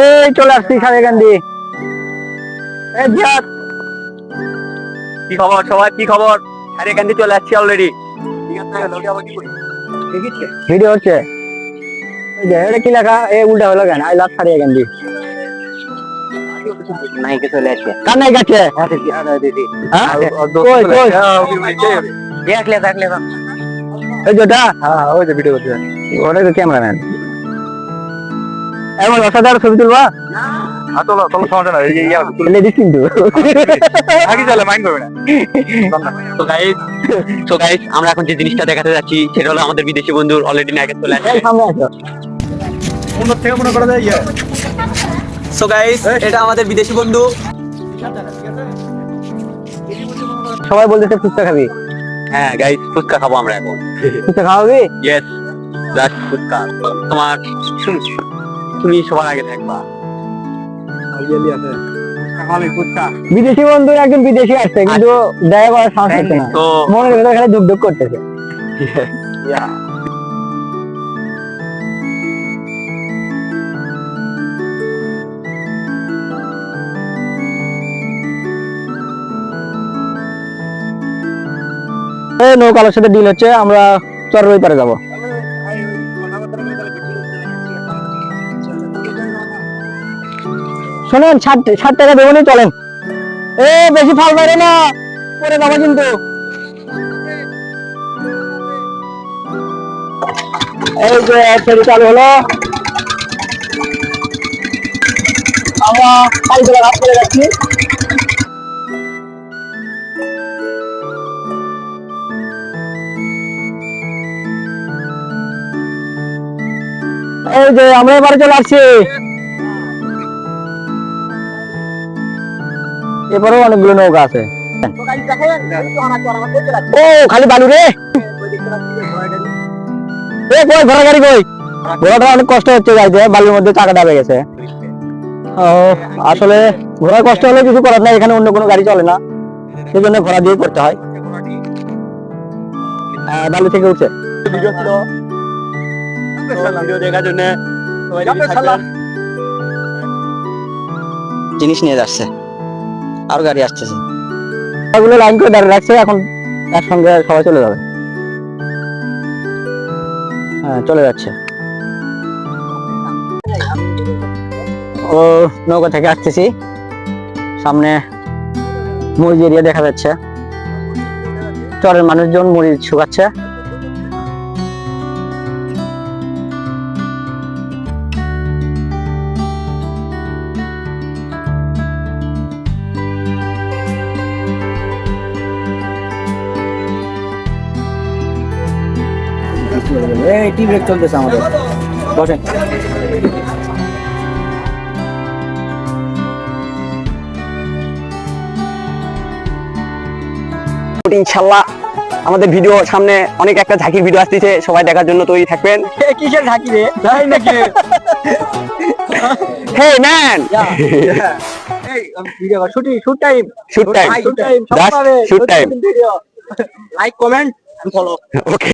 এই চলে আসছি জিয়াদ কি খবর সবাই? কি খবর? এখান চলে আসছি অলরেডি ভিডিও হচ্ছে। এটা কি লেখা? এ উল্টা হলো কেন? আই লাভ সারেগান্দি নাইকে চলে আসছে। কার নাই গেছে দেখলে দেখলে এই যেটা হ্যাঁ ওই যে ভিডিও করতে। ওটা তো ক্যামেরাম্যান এমন অসাধারণ ছবি তুলবা। চলো চলো সমস্যা না এই যে কিন্তু আগে চলে মাইন্ড করবে না। তো গাইস তো গাইস আমরা এখন যে জিনিসটা দেখাতে যাচ্ছি সেটা হলো আমাদের বিদেশি বন্ধুর অলরেডি নাইকে চলে আসছে। সামনে আসো। থেকে মনে করা যায় ইয়া। সো গাইস এটা আমাদের বিদেশি বন্ধু। সবাই বলতেছে ফুচকা খাবি। হ্যাঁ গাইস ফুচকা খাব আমরা এখন। ফুচকা খাওয়াবি? Yes just fuchka. তোমার তুমি সবার আগে থাকবা বিদেশি বন্ধু একজন বিদেশি আসছে কিন্তু দেখা করার সাহস হচ্ছে না। তো মনে ভেতরে খালি ধুক ধুক করতেছে সাথে ডিল হচ্ছে আমরা চর পারে যাব। শোনেন ষাট ষাট টাকা দেবো চলেন। এ, বেশি ফাল বাইরে না। পরে যাব কিন্তু। এই যে ফেরি চালু হলো। এই যে, আমরা এবারে চলে আসছি। এবারেও অনেকগুলো নৌকা আছে। ও, খালি বালু রে। ঘোড়া গাড়ি কই? ঘোড়াটা অনেক কষ্ট হচ্ছে যাইতে বালুর মধ্যে চাকা ডাবে গেছে। আসলে ঘোড়ার কষ্ট হলে কিছু করার নাই, এখানে অন্য কোনো গাড়ি চলে না। সেজন্য ঘোড়া দিয়ে করতে হয়। বালু থেকে উঠছে। জিনিস নিয়ে যাচ্ছে। আর গাড়ি আসতেছে। ওগুলো লাইন করে দাঁড়িয়ে রাখছে, এখন একসঙ্গে সবাই চলে যাবে। হ্যাঁ চলে যাচ্ছে। ও, নৌকা থেকে আসতেছি। সামনে মরিচ এরিয়া দেখা যাচ্ছে। চরের মানুষজন মরিচ শুকাচ্ছে। এই টি ব্রেক চলতেছে আমাদের। বসেন। ইনশাল্লাহ আমাদের ভিডিও সামনে অনেক একটা ঝাঁকির ভিডিও আসতেছে সবাই দেখার জন্য তৈরি থাকবেন। কিসের ঢাকি রে? তাই নাকি? Hey man shooting shoot time shoot time shoot time. Like comment follow okay